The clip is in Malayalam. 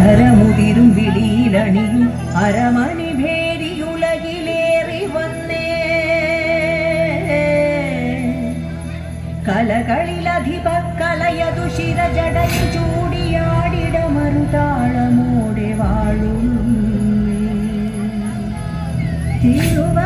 കരമുതിരും വിളിയിലണിയും അരമണി ഭേരിയുലകിലേറി വന്നേ. കലകളിലധിപ കലയതു ശിരജടയിൽ ചൂടിയാടിട മറുതാളമോടെ വാഴും. തിരുവ